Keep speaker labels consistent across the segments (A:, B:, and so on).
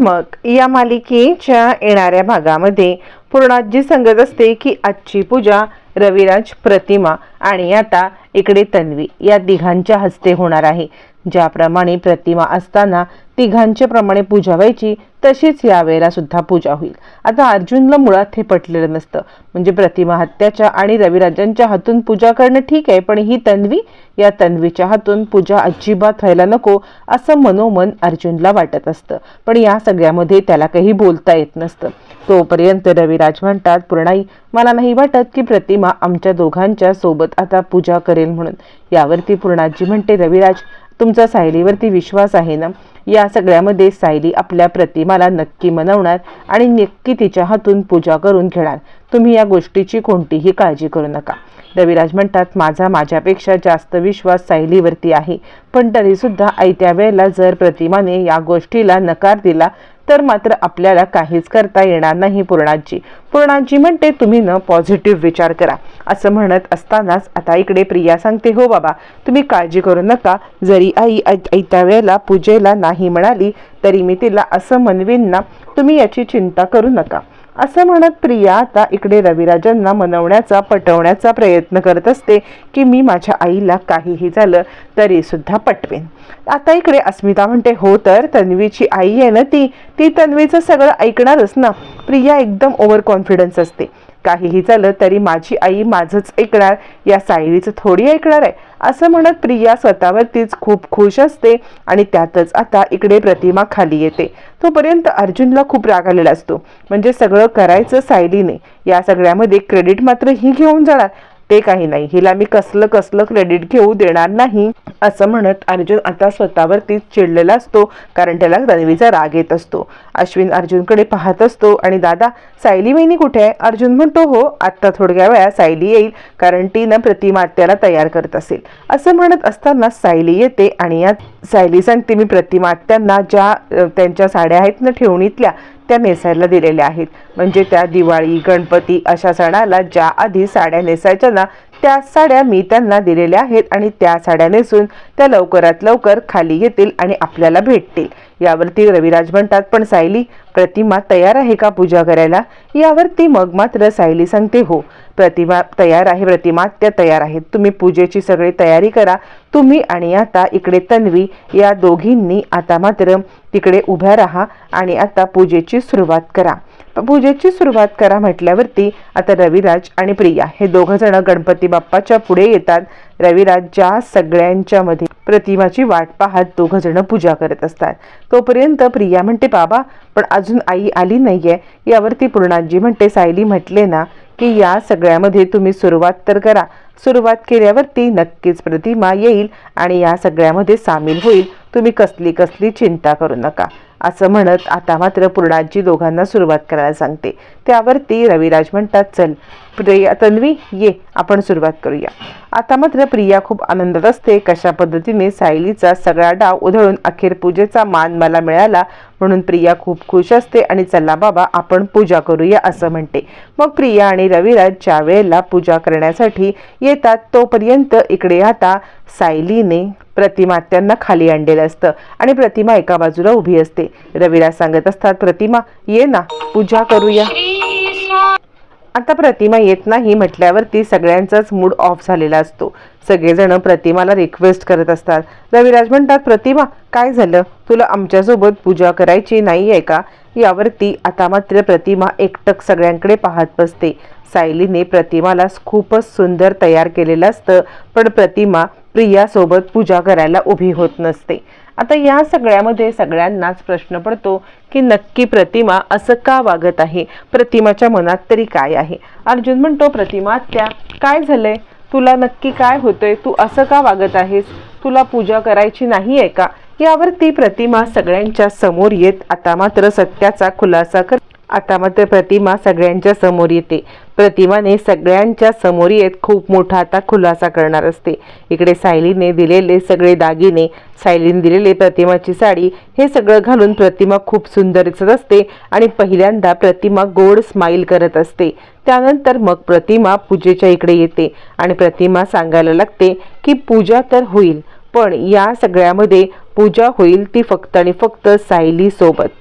A: मग या मालिकेच्या येणाऱ्या भागामध्ये पूर्णाजी सांगत असते की आजची पूजा रविराज प्रतिमा आणि आता इकडे तन्वी या तिघांच्या हस्ते होणार आहे. ज्याप्रमाणे प्रतिमा असताना तिघांच्या प्रमाणे पूजा व्हायची तशीच यावेळेला सुद्धा पूजा होईल. आता अर्जुनला मुळात हे पटलेलं नसतं. म्हणजे प्रतिमा हत्याच्या आणि रविराजांच्या हातून पूजा करणं ठीक आहे पण ही तन्वी या तन्वीच्या हातून पूजा अजिबात व्हायला नको असं मनोमन अर्जुनला वाटत असतं. पण या सगळ्यामध्ये त्याला काही बोलता येत नसतं. तोपर्यंत रविराज म्हणतात पूर्णाई मला नाही वाटत की प्रतिमा आमच्या दोघांच्या सोबत आता पूजा करेल म्हणून. यावरती पूर्णाजी म्हणते रविराज तुमचा सायलीवरती विश्वास आहे ना? या सगळ्यामध्ये सायली आपल्या प्रतिमाला नक्की मनवणार आणि नक्की तिच्या हातून पूजा करून घेणार. तुम्ही या गोष्टीची कोणतीही काळजी करू नका. रविराज म्हणतात माझा माझ्यापेक्षा जास्त विश्वास सायलीवरती आहे. पण तरीसुद्धा ऐत्या वेळेला जर प्रतिमाने या गोष्टीला नकार दिला तर मात्र आपल्याला काहीच करता येणार नाही पूर्णाजी पूर्णाजी म्हणते तुम्ही न पॉझिटिव्ह विचार करा. असं म्हणत असतानाच आता इकडे प्रिया सांगते हो बाबा तुम्ही काळजी करू नका. जरी आई ऐ- ऐत्या वेळेला पूजेला नाही म्हणाली तरी मी तिला असं म्हणवीन ना तुम्ही याची चिंता करू नका. असं म्हणत प्रिया आता इकडे रविराजांना मनवण्याचा पटवण्याचा प्रयत्न करत असते की मी माझ्या आईला काहीही झालं तरी सुद्धा पटवेन. आता इकडे अस्मिता म्हणते हो तर तन्वीची आई आहे ना ती? ती तन्वीचं सगळं ऐकणारच ना? प्रिया एकदम ओव्हर कॉन्फिडन्स असते. काहीही झालं तरी माझी आई माझंच ऐकणार या सायलीचं थोडी ऐकणार आहे असं म्हणत प्रिया स्वतःवरतीच खूप खुश असते आणि त्यातच आता इकडे प्रतिमा खाली येते. तोपर्यंत अर्जुनला खूप राग आलेला असतो. म्हणजे सगळं करायचं सायलीने. या सगळ्यामध्ये क्रेडिट मात्र ही घेऊन जाणार. ते काही नाही. हिला मी कसलं कसलं क्रेडिट घेऊ देणार नाही. असं म्हणत अर्जुन आता स्वतःवरती चिडलेला असतो कारण त्याला तन्वीचा राग येत असतो. अश्विन अर्जुनकडे पाहत असतो आणि दादा सायली वहिनी कुठे आहे? अर्जुन म्हणतो हो आत्ता थोड्या वेळा सायली येईल कारण ती ना प्रतिमात्याला तयार करत असेल. असं म्हणत असताना सायली येते आणि या सायली सांगते मी प्रतिमात्यांना ज्या त्यांच्या साड्या आहेत ना ठेवणीतल्या त्या नेसायला दिलेल्या आहेत. म्हणजे त्या दिवाळी गणपती अशा सणाला ज्या आधी साड्या नेसायच्या ना त्या साड्या मी त्यांना दिलेल्या आहेत आणि त्या साड्या नेसून त्या लवकरात लवकर खाली येतील आणि आपल्याला भेटतील. यावरती रविराज म्हणतात पण सायली प्रतिमा तयार आहे का पूजा करायला? यावरती मग मात्र सायली सांगते हो प्रतिमा तयार आहे प्रतिमा त्या तयार आहेत. तुम्ही पूजेची सगळी तयारी करा. तुम्ही आणि आता इकडे तन्वी या दोघींनी आता मात्र तिकडे उभ्या राहा आणि आता पूजेची सुरुवात करा. पूजेची सुरुवात करा म्हटल्यावरती आता रविराज आणि प्रिया हे दोघं जण गणपती बाप्पाच्या पुढे येतात. रविराज ज्या सगळ्यांच्या मध्ये प्रतिमाची वाट पाहत दोघं जण पूजा करत असतात. तोपर्यंत प्रिया म्हणते बाबा पण अजून आई आली नाहीये. यावरती पूर्णाजी म्हणते सायली म्हटले ना की या सगळ्यामध्ये तुम्ही सुरुवात तर करा. सुरुवात केल्यावरती नक्कीच प्रतिमा येईल आणि या सगळ्यामध्ये सामील होईल. तुम्ही कसली कसली चिंता करू नका. असं म्हणत आता मात्र पूर्णाजी दोघांना सुरुवात करायला सांगते. त्यावरती रविराज म्हणतात चल प्रिया तन्वी ये आपण सुरुवात करूया. आता मात्र प्रिया खूप आनंदात असते. कशा पद्धतीने सायलीचा सगळा डाव उधळून अखेर पूजेचा मान मला मिळाला म्हणून प्रिया खूप खुश असते आणि चला बाबा आपण पूजा करूया असं म्हणते. मग प्रिया आणि रविराज ज्या वेळेला पूजा करण्यासाठी येतात तोपर्यंत इकडे आता सायलीने प्रतिमा त्यांना खाली आणलेलं असतं आणि प्रतिमा एका बाजूला उभी असते. रविराज सांगत असतात प्रतिमा ये ना पूजा करूया. आता प्रतिमा येत नाही म्हटल्यावरती सगळ्यांचाच मूड ऑफ झालेला असतो. सगळेजण प्रतिमाला रिक्वेस्ट करत असतात. रविराज म्हणतात प्रतिमा काय झालं? तुला आमच्यासोबत पूजा करायची नाही आहे का? यावरती आता मात्र प्रतिमा एकटक सगळ्यांकडे पाहत बसते. सायलीने प्रतिमाला खूपच सुंदर तयार केलेलं असतं पण प्रतिमा प्रियासोबत पूजा करायला उभी होत नसते. आता या सगळ्यामध्ये सगळ्यांनाच प्रश्न पडतो की नक्की प्रतिमा असं का वागत आहे? प्रतिमाच्या मनात तरी काय आहे? अर्जुन म्हणतो प्रतिमा त्या काय झालंय? तुला नक्की काय होतंय? तू असं का वागत आहेस? तुला पूजा करायची नाही आहे का यावरती प्रतिमा सगळ्यांच्या समोर येत आता मात्र सत्याचा खुलासा कर आता मात्र प्रतिमा सगळ्यांच्या समोर येते. प्रतिमाने सगळ्यांच्या समोर येत खूप मोठा आता खुलासा करणार असते. इकडे सायलीने दिलेले सगळे दागिने सायलीने दिलेले प्रतिमाची साडी हे सगळं घालून प्रतिमा खूप सुंदर दिसत असते आणि पहिल्यांदा प्रतिमा गोड स्माईल करत असते. त्यानंतर मग प्रतिमा पूजेच्या इकडे येते आणि प्रतिमा सांगायला लागते की पूजा तर होईल पण या सगळ्यामध्ये पूजा होईल ती फक्त आणि फक्त सायलीसोबत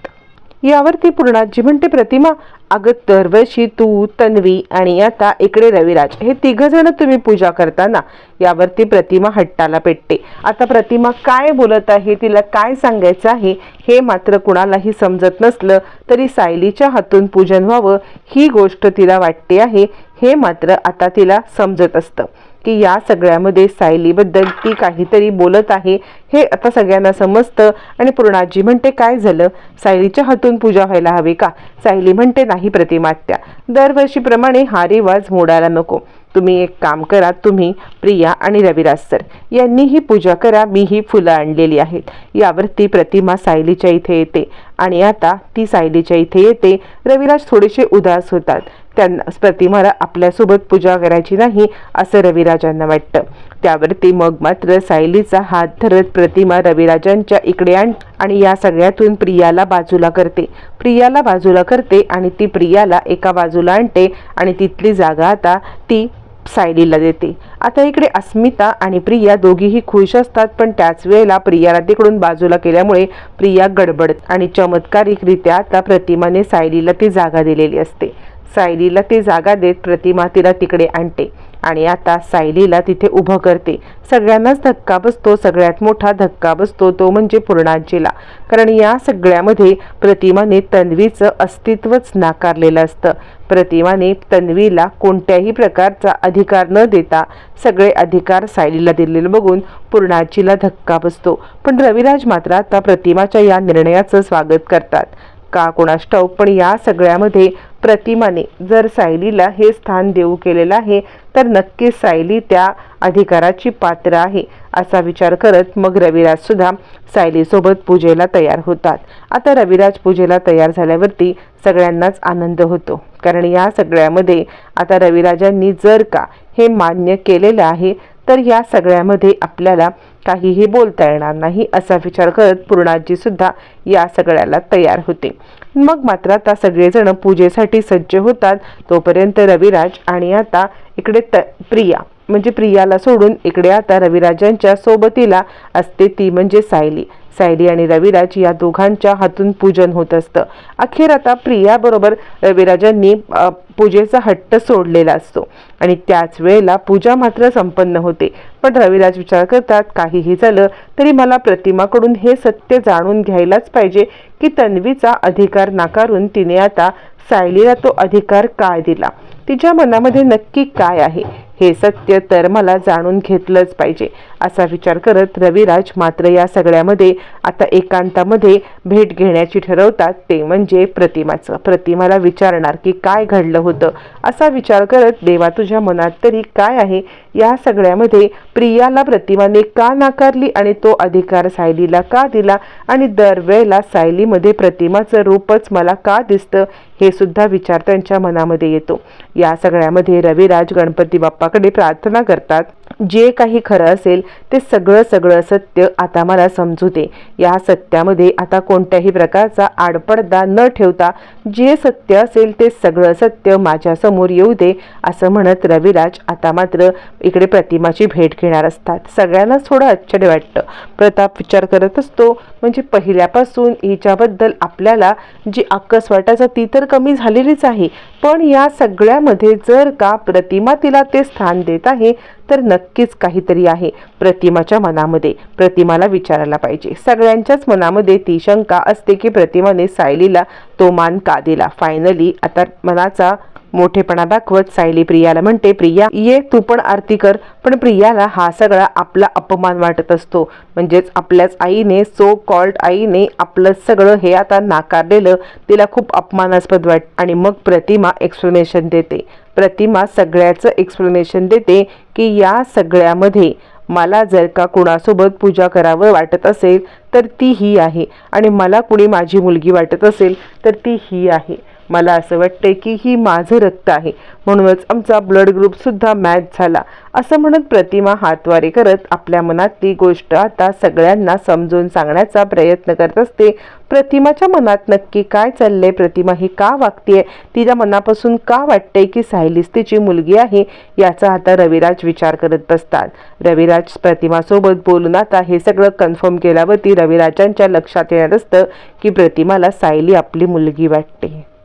A: सोबत यावरती पूर्णाजी म्हणते प्रतिमा. अगं दरवर्षी तू तन्वी आणि आता इकडे रविराज हे तिघ जण तुम्ही पूजा करताना यावरती प्रतिमा हट्टाला पेटते. आता प्रतिमा काय बोलत आहे तिला काय सांगायचं आहे हे मात्र कुणालाही समजत नसलं तरी सायलीच्या हातून पूजन व्हावं ही गोष्ट तिला वाटते आहे हे मात्र आता तिला समजत असतं. की या सगळ्यामध्ये सायलीबद्दल ती काहीतरी बोलत आहे हे आता सगळ्यांना समजतं. आणि पूर्णाजी म्हणते काय झालं? सायलीच्या हातून पूजा व्हायला हवी का? सायली म्हणते नाही प्रतिमात्या. दरवर्षीप्रमाणे हा रिवाज मोडायला नको. तुम्ही एक काम करा तुम्ही प्रिया आणि रविराज सर यांनी ही पूजा करा मी ही फुलं आणलेली आहेत. यावर ती प्रतिमा सायलीच्या इथे येते आणि आता ती सायलीच्या इथे येते. रविराज थोडेसे उदास होतात. त्यांना प्रतिमाला आपल्यासोबत पूजा करायची नाही असं रविराजांना वाटतं. त्यावरती मग मात्र सायलीचा हात धरत प्रतिमा रविराजांच्या इकडे आण आणि या सगळ्यातून प्रियाला बाजूला करते. प्रियाला बाजूला करते आणि ती प्रियाला एका बाजूला आणते आणि तिथली जागा आता ती सायलीला देते. आता इकडे अस्मिता आणि प्रिया दोघीही खुश असतात पण त्याच वेळेला प्रियाला तिकडून बाजूला केल्यामुळे प्रिया गडबडत आणि चमत्कारिकरित्या आता प्रतिमाने सायलीला ती जागा दिलेली असते. सायलीला ती जागा देत प्रतिमा तिला तिकडे आणते. आणि आता सायलीला तिथे उभं करते. सगळ्यांनाच धक्का बसतो सगळ्यात मोठा धक्का बसतो तो म्हणजे पूर्णांचीला कारण या सगळ्यामध्ये प्रतिमाने तन्वीचं अस्तित्वच नाकारलेलं असतं. प्रतिमाने तन्वीला कोणत्याही प्रकारचा अधिकार न देता सगळे अधिकार सायलीला दिलेले बघून पूर्णाचीला धक्का बसतो. पण रविराज मात्र आता प्रतिमाच्या या निर्णयाचं स्वागत करतात. का कोणास ठाऊक पण या सगळ्यामध्ये प्रतिमाने जर सायलीला हे स्थान देऊ केलेलं आहे तर नक्कीच सायली त्या अधिकाराची पात्र आहे असा विचार करत मग रविराज सुद्धा सायलीसोबत पूजेला तयार होतात. आता रविराज पूजेला तयार झाल्यावरती सगळ्यांनाच आनंद होतो कारण या सगळ्यामध्ये आता रविराजांनी जर का हे मान्य केलेलं आहे तर या सगळ्यामध्ये आपल्याला काहीही बोलता येणार नाही असा विचार करत पूर्णाजी सुद्धा या सगळ्याला तयार होते. मग मात्र आता सगळेजण पूजेसाठी सज्ज होतात. तोपर्यंत रविराज आणि आता इकडे त प्रिया म्हणजे प्रियाला सोडून इकडे आता रविराजांच्या सोबतीला असते ती म्हणजे सायली. सायली आणि रविराज या दोघांच्या हातून पूजन होत असतं. अखेर आता प्रियाबरोबर रविराजांनी पूजेचा हट्ट सोडलेला असतो. आणि त्याच वेळेला पूजा मात्र संपन्न होते. पण रविराज विचार करतात काहीही झालं तरी मला प्रतिमाकडून हे सत्य जाणून घ्यायलाच पाहिजे की तन्वीचा अधिकार नाकारून तिने आता सायलीला तो अधिकार काय दिला? तिच्या मनामध्ये नक्की काय आहे? हे सत्य तर मला जाणून घेतलंच पाहिजे असा विचार करत रविराज मात्र या सगळ्यामध्ये आता एकांतामध्ये भेट घेण्याची ठरवतात ते म्हणजे प्रतिमाचं. प्रतिमाला विचारणार की काय घडलं होतं असा विचार करत देवा तुझ्या मनात तरी काय आहे? या सगळ्यामध्ये प्रियाला प्रतिमाने का नाकारली आणि तो अधिकार सायलीला का दिला? आणि दरवेळेला सायलीमध्ये प्रतिमाचं रूपच मला का दिसतं? हे सुद्धा विचार त्यांच्या मनामध्ये येतो. या सगळ्यामध्ये रविराज गणपती बाप्पा बाप्पाकडे प्रार्थना करतात. जे काही खरं असेल ते सगळं सगळं सत्य आता मला समजू दे या सत्यामध्ये आता कोणत्याही प्रकारचा आडपडदा न ठेवता जे सत्य असेल ते सगळं सत्य माझ्यासमोर येऊ दे असं म्हणत रविराज आता मात्र इकडे प्रतिमाची भेट घेणार असतात. सगळ्यांनाच थोडं आश्चर्य वाटतं. प्रताप विचार करत असतो म्हणजे पहिल्यापासून हिच्याबद्दल आपल्याला जी अक्कस वाटायचं ती तर कमी झालेलीच आहे. पण या सगळ्यामध्ये जर का प्रतिमा तिला ते स्थान देत आहे तर नक्कीच काहीतरी आहे. प्रतिमाच्या मनामध्ये प्रतिमाला विचारायला पाहिजे. सगळ्यांच्याच मनामध्ये ती शंका असते की प्रतिमाने सायलीला तो मान का दिला? फायनली आता मनाचा मोठेपणा दाखवत सायली प्रियाला म्हणते प्रिया ये तू पण आरती कर. पण प्रियाला हा सगळा आपला अपमान वाटत असतो. म्हणजेच आपल्याच आईने सो कॉल्ड आईने आपलं सगळं हे आता नाकारलेलं तिला खूप अपमानास्पद वाट आणि मग प्रतिमा एक्सप्लेनेशन देते. प्रतिमा सगळ्याचं एक्सप्लेनेशन देते की या सगळ्यामध्ये मला जर का कुणासोबत पूजा करावं वाटत असेल तर ती ही आहे. आणि मला कुणी माझी मुलगी वाटत असेल तर ती ही आहे. मला असं वाटतंय की ही माझं रक्त आहे. म्हणूनच आमचा ब्लड ग्रुप सुद्धा मॅच झाला. असं म्हणत प्रतिमा हातवारे करत आपल्या मनातली गोष्ट आता सगळ्यांना समजून सांगण्याचा प्रयत्न करत असते. प्रतिमाच्या मनात नक्की काय चाललंय? प्रतिमा ही का वागतीये? तिच्या मनापासून का वाटतंय की सायलीस तिची मुलगी आहे? याचा आता रविराज विचार करत बसतात. रविराज प्रतिमासोबत बोलून आता हे सगळं कन्फर्म केल्यावरती रविराजांच्या लक्षात येणार असतं की प्रतिमाला सायली आपली मुलगी वाटते.